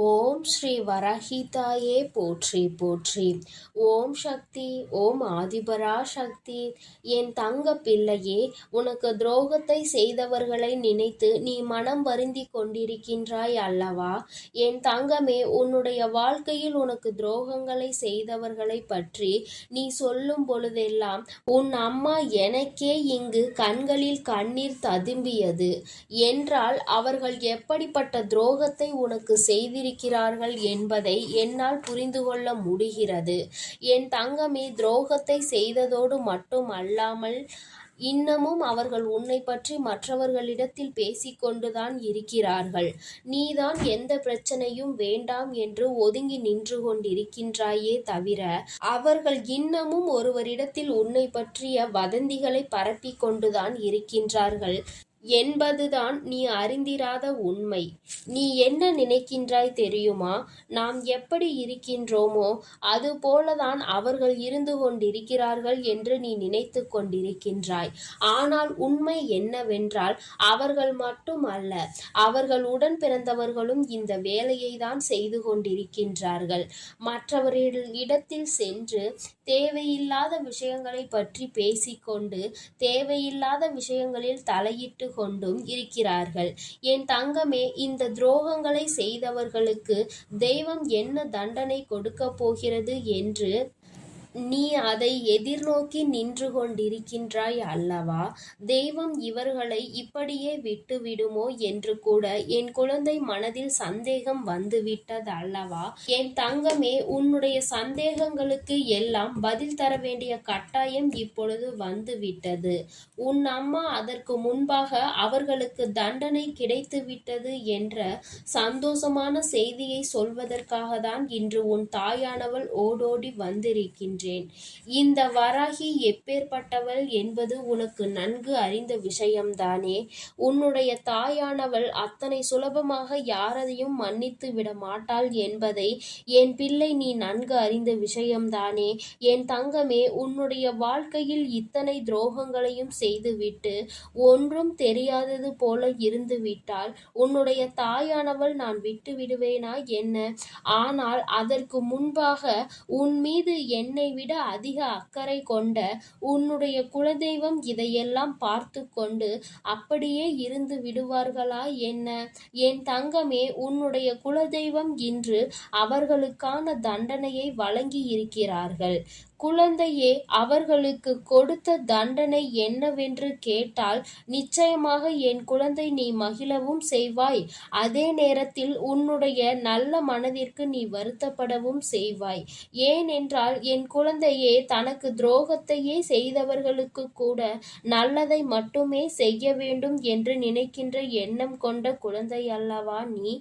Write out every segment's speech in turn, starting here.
ஓம் ஸ்ரீ வரஹிதாயே போற்றி போற்றி. ஓம் சக்தி ஓம் ஆதிபரா சக்தி. என் தங்க பிள்ளையே உனக்கு துரோகத்தை செய்தவர்களை நினைத்து நீ மனம் வருந்தி கொண்டிருக்கின்றாய் அல்லவா? என் தங்கமே உன்னுடைய வாழ்க்கையில் உனக்கு துரோகங்களை செய்தவர்களை பற்றி நீ சொல்லும் பொழுதெல்லாம் உன் அம்மா எனக்கே இங்கு கண்களில் கண்ணீர் ததும்பியது. என்றால் அவர்கள் எப்படிப்பட்ட துரோகத்தை உனக்கு செய்தி செய்திருக்கிறார்கள் என்பதை என்னால் புரிந்து கொள்ள முடிகிறது. என் தங்கமே துரோகத்தை செய்ததோடு மட்டும் அல்லாமல் இன்னமும் அவர்கள் உன்னை பற்றி மற்றவர்களிடத்தில் பேசிக்கொண்டுதான் இருக்கிறார்கள். நீதான் எந்த பிரச்சனையும் வேண்டாம் என்று ஒதுங்கி நின்று கொண்டிருக்கின்றாயே தவிர அவர்கள் இன்னமும் ஒருவரிடத்தில் உன்னை பற்றிய வதந்திகளை பரப்பிக்கொண்டுதான் இருக்கின்றார்கள். என்பதுதான் நீ அறிந்திராத உண்மை. நீ என்ன நினைக்கின்றாய் தெரியுமா? நாம் எப்படி இருக்கின்றோமோ அதுபோலதான் அவர்கள் இருந்து கொண்டிருக்கிறார்கள் என்று நீ நினைத்து கொண்டிருக்கின்றாய். ஆனால் உண்மை என்னவென்றால் அவர்கள் மட்டும் அல்ல அவர்கள் உடன் பிறந்தவர்களும் இந்த வேலையை தான் செய்து கொண்டிருக்கின்றார்கள். மற்றவர்கள் இடத்தில் சென்று தேவையில்லாத விஷயங்களை பற்றி பேசிக்கொண்டு தேவையில்லாத விஷயங்களில் தலையிட்டு கொண்டும் இருக்கிறார்கள். என் தங்கமே இந்த துரோகங்களை செய்தவர்களுக்கு தெய்வம் என்ன தண்டனை கொடுக்க போகிறது என்று நீ அதை எதிர்நோக்கி நின்று கொண்டிருக்கின்றாய் அல்லவா? தெய்வம் இவர்களை இப்படியே விட்டுவிடுமோ என்று கூட என் குழந்தை மனதில் சந்தேகம் வந்துவிட்டது அல்லவா? என் தங்கமே உன்னுடைய சந்தேகங்களுக்கு எல்லாம் பதில் தர வேண்டிய கட்டாயம் இப்பொழுது வந்துவிட்டது. உன் அம்மா அதற்கு முன்பாக அவர்களுக்கு தண்டனை கிடைத்து விட்டது என்ற சந்தோஷமான செய்தியை சொல்வதற்காக தான் இன்று உன் தாயானவள் ஓடோடி வந்திருக்கின்ற என்றேன் இந்த வராகி எப்பேற்பட்டவள் என்பது உனக்கு நன்கு அறிந்த விஷயம்தானே. உன்னுடைய தாயானவள் அத்தனை சுலபமாக யாரதையும் மன்னித்து விட மாட்டாள் என்பதை என் பிள்ளை நீ நன்கு அறிந்த விஷயம்தானே. என் தங்கமே உன்னுடைய வாழ்க்கையில் இத்தனை துரோகங்களையும் செய்துவிட்டு ஒன்றும் தெரியாதது போல இருந்து விட்டால் உன்னுடைய தாயானவள் நான் விட்டு விடுவேனா என்ன? ஆனால் அதற்கு முன்பாக உன் மீது என்னை விட அதிக அக்கறை கொண்ட உன்னுடைய குலதெய்வம் இதையெல்லாம் பார்த்து கொண்டு அப்படியே இருந்து விடுவார்களா என்ன? என் தங்கமே உன்னுடைய குலதெய்வம் இன்று அவர்களுக்கான தண்டனையை வழங்கி இருக்கிறார்கள் குழந்தையே அவர்களுக்கு கொடுத்த தண்டனை என்னவென்று கேட்டால் நிச்சயமாக என் குழந்தை நீ மகிழவும் செய்வாய். அதே நேரத்தில் உன்னுடைய நல்ல மனதிற்கு நீ வருத்தப்படவும் செய்வாய். ஏனென்றால் என் குழந்தையே தனக்கு துரோகத்தையே செய்தவர்களுக்கு கூட நல்லதை மட்டுமே செய்ய வேண்டும் என்று நினைக்கின்ற எண்ணம் கொண்ட குழந்தை அல்லவா நீ?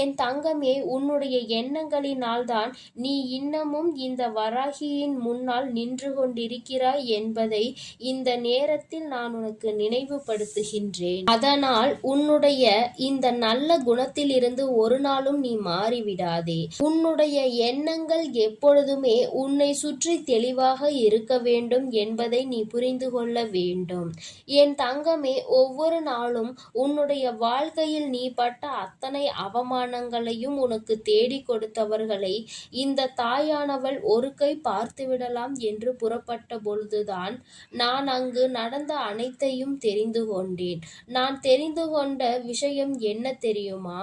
என் தங்கமே உன்னுடைய எண்ணங்களினால்தான் நீ இன்னமும் இந்த வராகியின் முன் முன்னால் நின்று கொண்டிருக்கிறாய் என்பதை இந்த நேரத்தில் நான் உனக்கு நினைவுபடுத்துகின்றேன். அதனால் உன்னுடைய இந்த நல்ல குணத்தில் இருந்து ஒரு நாளும் நீ மாறிவிடாதே. உன்னுடைய எண்ணங்கள் எப்பொழுதுமே உன்னை சுற்றி தெளிவாக இருக்க வேண்டும் என்பதை நீ புரிந்து கொள்ள வேண்டும். என் தங்கமே ஒவ்வொரு நாளும் உன்னுடைய வாழ்க்கையில் நீ பட்ட அத்தனை அவமானங்களையும் உனக்கு தேடி கொடுத்தவர்களை இந்த தாயானவள் ஒரு கை பார்த்துவிடலாம். செல்லலாம் என்று புறப்பட்ட பொழுதுதான் நான் அங்கு நடந்த அனைத்தையும் தெரிந்து கொண்டேன். நான் தெரிந்து கொண்ட விஷயம் என்ன தெரியுமா?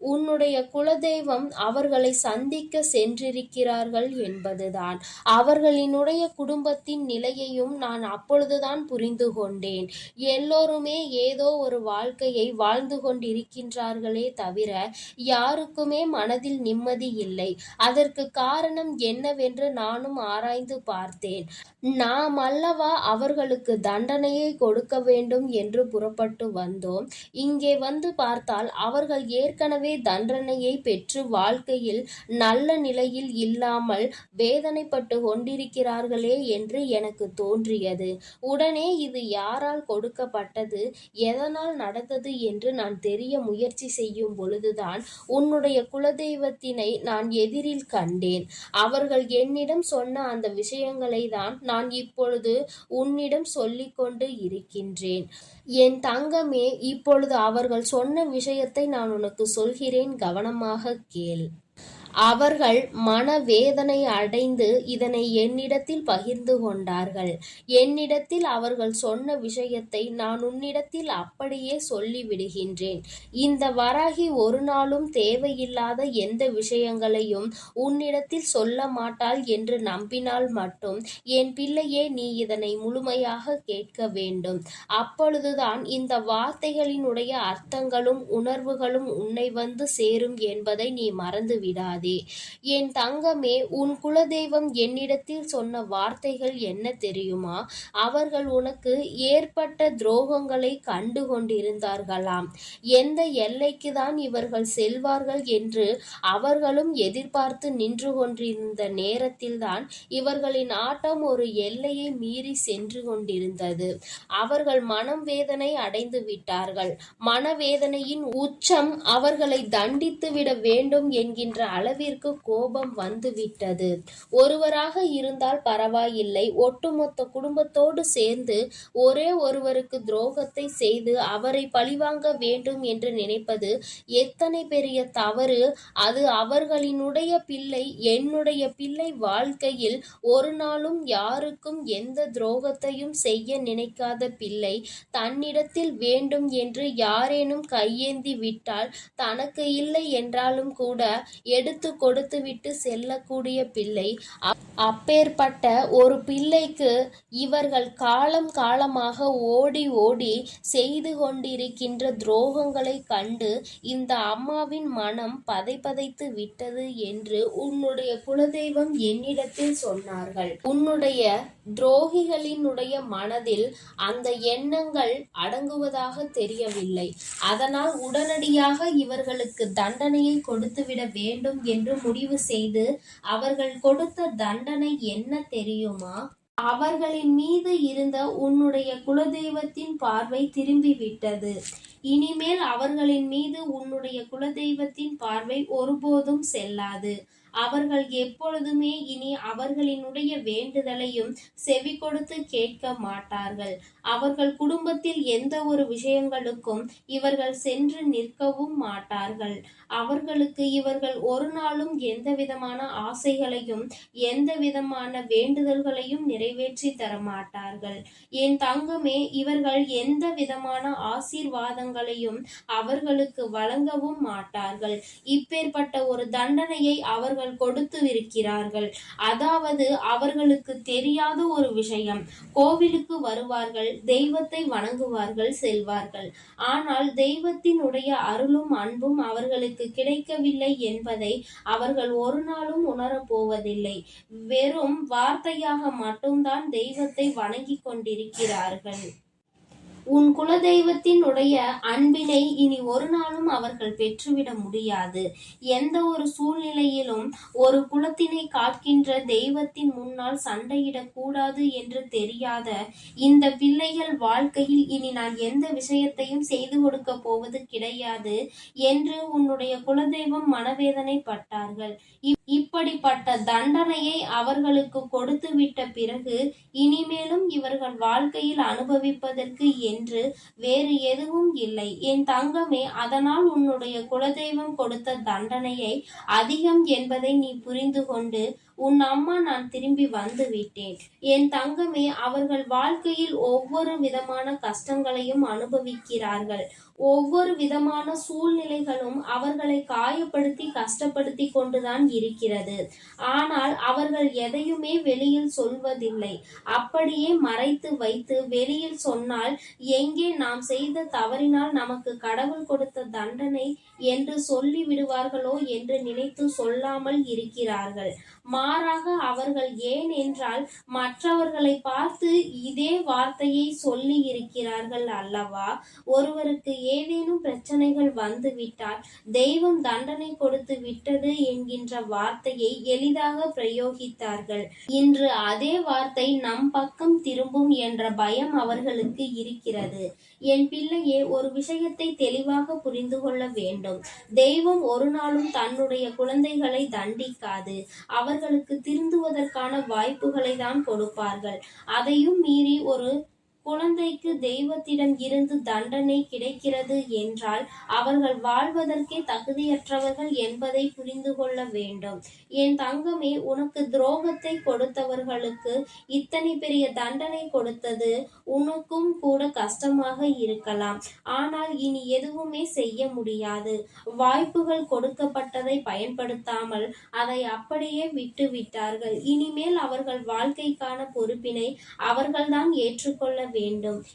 உன்னுடைய குலதெய்வம் அவர்களை சந்திக்க சென்றிருக்கிறார்கள் என்பதுதான். அவர்களினுடைய குடும்பத்தின் நிலையையும் நான் அப்பொழுதுதான் புரிந்து கொண்டேன். எல்லோருமே ஏதோ ஒரு வாழ்க்கையை வாழ்ந்து கொண்டிருக்கின்றார்களே தவிர யாருக்குமே மனதில் நிம்மதி இல்லை. அதற்கு காரணம் என்னவென்று நானும் ஆராய்ந்து பார்த்தேன். நாம் அல்லவா அவர்களுக்கு தண்டனையை கொடுக்க வேண்டும் என்று புறப்பட்டு வந்தோம். இங்கே வந்து பார்த்தால் அவர்கள் ஏற்கனவே ஏற்கனவே தண்டனையை பெற்று வாழ்க்கையில் நல்ல நிலையில் இல்லாமல் வேதனைப்பட்டு கொண்டிருக்கிறார்களே என்று எனக்கு தோன்றியது. உடனே இது யாரால் கொடுக்கப்பட்டது? எதனால் நடந்தது என்று நான் தெரிய முயற்சி செய்யும் பொழுதுதான் உன்னுடைய குலதெய்வத்தினை நான் எதிரில் கண்டேன். அவர்கள் என்னிடம் சொன்ன அந்த விஷயங்களை தான் நான் இப்பொழுது உன்னிடம் சொல்லிக்கொண்டு இருக்கின்றேன். என் தங்கமே இப்பொழுது அவர்கள் சொன்ன விஷயத்தை நான் உனக்கு சொல்கிறேன் கவனமாகக் கேள். அவர்கள் மனவேதனை அடைந்து இதனை என்னிடத்தில் பகிர்ந்து கொண்டார்கள். என்னிடத்தில் அவர்கள் சொன்ன விஷயத்தை நான் உன்னிடத்தில் அப்படியே சொல்லிவிடுகின்றேன். இந்த வராகி ஒரு நாளும் தேவையில்லாத எந்த விஷயங்களையும் உன்னிடத்தில் சொல்ல மாட்டாள் என்று நம்பினால் மட்டும் என் பிள்ளையே நீ இதனை முழுமையாக கேட்க வேண்டும். அப்பொழுதுதான் இந்த வார்த்தைகளினுடைய அர்த்தங்களும் உணர்வுகளும் உன்னை வந்து சேரும் என்பதை நீ மறந்துவிடாது. விடாதே என் தங்கமே உன் குலதெய்வம் என்னிடத்தில் சொன்ன வார்த்தைகள் என்ன தெரியுமா? அவர்கள் உனக்கு ஏற்பட்ட துரோகங்களை கண்டு கொண்டிருந்தார்களாம் எந்த எல்லைக்கு தான் இவர்கள் செல்வார்கள் என்று அவர்களும் எதிர்பார்த்து நின்று கொண்டிருந்த நேரத்தில்தான் இவர்களின் ஆட்டம் ஒரு எல்லையை மீறி சென்று கொண்டிருந்தது. அவர்கள் மனம் வேதனை அடைந்து விட்டார்கள். மனவேதனையின் உச்சம் அவர்களை தண்டித்து விட வேண்டும் என்கின்ற அளவிற்கு கோபம் வந்துவிட்டது. ஒருவராக இருந்தால் பரவாயில்லை. ஒட்டுமொத்த குடும்பத்தோடு சேர்ந்து ஒரே ஒருவருக்கு துரோகத்தை செய்து அவரை பழிவாங்க வேண்டும் என்று நினைப்பது எத்தனை பெரிய தவறு. அது அவர்களினுடைய பிள்ளை என்னுடைய பிள்ளை வாழ்க்கையில் ஒரு நாளும் யாருக்கும் எந்த துரோகத்தையும் செய்ய நினைக்காத பிள்ளை. தன்னிடத்தில் வேண்டும் என்று யாரேனும் கையேந்தி விட்டால் தனக்கு இல்லை என்றாலும் கூட எடுத்து கொடுத்துவிட்டு செல்லக்கூடிய பிள்ளை அப்பேற்பட்ட ஒரு பிள்ளைக்கு இவர்கள் காலம் காலமாக ஓடி ஓடி செய்து கொண்டிருக்கின்ற துரோகங்களை கண்டு இந்த அம்மாவின் மனம் பதைபதைத்து விட்டது என்று உன்னுடைய குலதெய்வம் என்னிடத்தில் சொன்னார்கள். உன்னுடைய துரோகிகளினுடைய மனதில் அந்த எண்ணங்கள் அடங்குவதாக தெரியவில்லை. அதனால் உடனடியாக இவர்களுக்கு தண்டனையை கொடுத்துவிட வேண்டும் என்று முடிவு செய்து அவர்கள் கொடுத்த தண்டனை என்ன தெரியுமா? அவர்களின் மீது இருந்த உன்னுடைய குலதெய்வத்தின் பார்வை திரும்பிவிட்டது. இனிமேல் அவர்களின் மீது உன்னுடைய குலதெய்வத்தின் பார்வை ஒருபோதும் செல்லாது. அவர்கள் எப்பொழுதுமே இனி அவர்களினுடைய வேண்டுதலையும் செவி கொடுத்து கேட்க மாட்டார்கள். அவர்கள் குடும்பத்தில் எந்த ஒரு விஷயங்களுக்கும் இவர்கள் சென்று நிற்கவும் மாட்டார்கள். அவர்களுக்கு இவர்கள் ஒரு நாளும் எந்த விதமான ஆசைகளையும் எந்த விதமான வேண்டுதல்களையும் நிறைவேற்றி தர மாட்டார்கள் என் தங்கமே இவர்கள் எந்த விதமான ஆசீர்வாதங்களையும் அவர்களுக்கு வழங்கவும் மாட்டார்கள். இப்பேற்பட்ட ஒரு தண்டனையை அவர்கள் கொடுத்துவிருக்கிறார்கள். அதாவது அவர்களுக்கு தெரியாத ஒரு விஷயம் கோவிலுக்கு வருவார்கள் தெய்வத்தை வணங்குவார்கள் செல்வார்கள். ஆனால் தெய்வத்தினுடைய அருளும் அன்பும் அவர்களுக்கு கிடைக்கவில்லை என்பதை அவர்கள் ஒரு நாளும் உணரப் போவதில்லை. வெறும் வார்த்தையாக மட்டும்தான் தெய்வத்தை வணங்கிக் கொண்டிருக்கிறார்கள். உன் குலதெய்வத்தினுடைய அன்பினை இனி ஒரு நாளும் அவர்கள் பெற்றுவிட முடியாது. எந்த ஒரு சூழ்நிலையிலும் ஒரு குலத்தினை காக்கின்ற தெய்வத்தின் முன்னால் சண்டையிடக் கூடாது என்று தெரியாத இந்த பிள்ளைகள் வாழ்க்கையில் இனி நான் எந்த விஷயத்தையும் செய்து கொடுக்க போவது கிடையாது என்று உன்னுடைய குலதெய்வம் மனவேதனைப்பட்டார்கள். இப்- இப்படிப்பட்ட தண்டனையை அவர்களுக்கு கொடுத்து விட்ட பிறகு இனிமேலும் இவர்கள் வாழ்க்கையில் அனுபவிப்பதற்கு என்று வேறு எதுவும் இல்லை. என் தங்கமே அதனால் உன்னுடைய குலதெய்வம் கொடுத்த தண்டனையை அதிகம் என்பதை நீ புரிந்து கொண்டு உன் அம்மா நான் திரும்பி வந்து விட்டேன். என் தங்கமே அவர்கள் வாழ்க்கையில் ஒவ்வொரு விதமான கஷ்டங்களையும் அனுபவிக்கிறார்கள். ஒவ்வொரு விதமான சூழ்நிலைகளும் அவர்களை காயப்படுத்தி கஷ்டப்படுத்தி கொண்டுதான் இருக்கிறது. ஆனால் அவர்கள் எதையுமே வெளியில் சொல்வதில்லை. அப்படியே மறைத்து வைத்து வெளியில் சொன்னால் எங்கே நாம் செய்த தவறினால் நமக்கு கடவுள் கொடுத்த தண்டனை என்று சொல்லி விடுவார்களோ என்று நினைத்து சொல்லாமல் இருக்கிறார்கள். மாறாக அவர்கள் ஏன் என்றால் மற்றவர்களை பார்த்து இதே வார்த்தையை சொல்லி இருக்கிறார்கள் அல்லவா? ஒருவருக்கு ஏதேனும் பிரச்சனைகள் வந்துவிட்டால் தெய்வம் தண்டனை கொடுத்து விட்டது என்கின்ற வார்த்தையை எளிதாக பிரயோகித்தார்கள். இன்று அதே வார்த்தை நம் பக்கம் திரும்பும் என்ற பயம் அவர்களுக்கு இருக்கிறது. என் பிள்ளையே ஒரு விஷயத்தை தெளிவாக புரிந்து கொள்ள வேண்டும். தெய்வம் ஒரு நாளும் தன்னுடைய குழந்தைகளை தண்டிக்காது. அவர்களுக்கு திருந்துவதற்கான வாய்ப்புகளை தான் கொடுப்பார்கள். அதையும் மீறி ஒரு குழந்தைக்கு தெய்வத்திடம் இருந்து தண்டனை கிடைக்கிறது என்றால் அவர்கள் வாழ்வதற்கே தகுதியற்றவர்கள் என்பதை புரிந்து கொள்ள வேண்டும். என் தங்கமே உனக்கு துரோகத்தை கொடுத்தவர்களுக்கு இத்தனை பெரிய தண்டனை கொடுத்தது உனக்கும் கூட கஷ்டமாக இருக்கலாம். ஆனால் இனி எதுவுமே செய்ய முடியாது. வாய்ப்புகள் கொடுக்கப்பட்டதை பயன்படுத்தாமல் அதை அப்படியே விட்டு விட்டார்கள் இனிமேல் அவர்கள் வாழ்க்கைக்கான பொறுப்பினை அவர்கள்தான் ஏற்றுக்கொள்ள வேண்டும்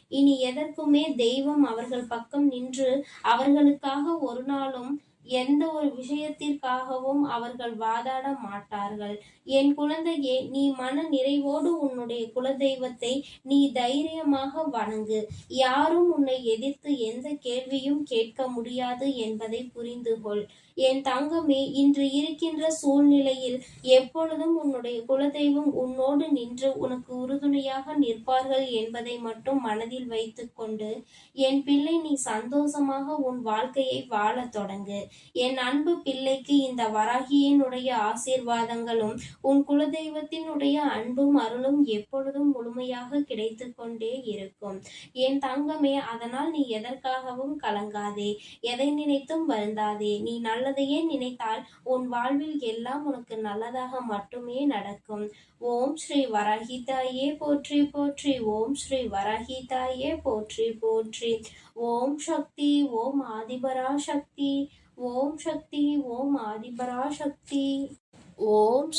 இனி எதற்குமே தெய்வம் அவர்கள் பக்கம் நின்று அவர்களுக்காக ஒரு நாளும் எந்த ஒரு விஷயத்திற்காகவும் அவர்கள் வாதாட மாட்டார்கள். என் குழந்தையே நீ மன நிறைவோடு உன்னுடைய குலதெய்வத்தை நீ தைரியமாக வணங்கு. யாரும் உன்னை எதிர்த்து எந்த கேள்வியும் கேட்க முடியாது என்பதை புரிந்து கொள் என் தங்கமே இன்று இருக்கின்ற சூழ்நிலையில் எப்பொழுதும் உன்னுடைய குலதெய்வம் உன்னோடு நின்று உனக்கு உறுதுணையாக நிற்பார்கள் என்பதை மட்டும் மனதில் வைத்துக்கொண்டு என் பிள்ளை நீ சந்தோஷமாக உன் வாழ்க்கையை வாழத் தொடங்கு. என் அன்பு பிள்ளைக்கு இந்த வராகியினுடைய ஆசீர்வாதங்களும் உன் குலதெய்வத்தினுடைய அன்பும் அருளும் எப்பொழுதும் முழுமையாக கிடைத்து கொண்டே இருக்கும். என் தங்கமே அதனால் நீ எதற்காகவும் கலங்காதே. எதை நினைத்தும் வருந்தாதே. நீ நல்லதையே நினைத்தால் உன் வாழ்வில் எல்லாம் உனக்கு நல்லதாக மட்டுமே நடக்கும். ஓம் ஸ்ரீ வரஹிதாயே போற்றி போற்றி. ஓம் ஸ்ரீ வரஹிதாயே போற்றி போற்றி. ஓம் சக்தி ஓம் ஆதிபரா சக்தி ஓம் சக்தி ஓம் ஆதிபரா சக்தி ஓம்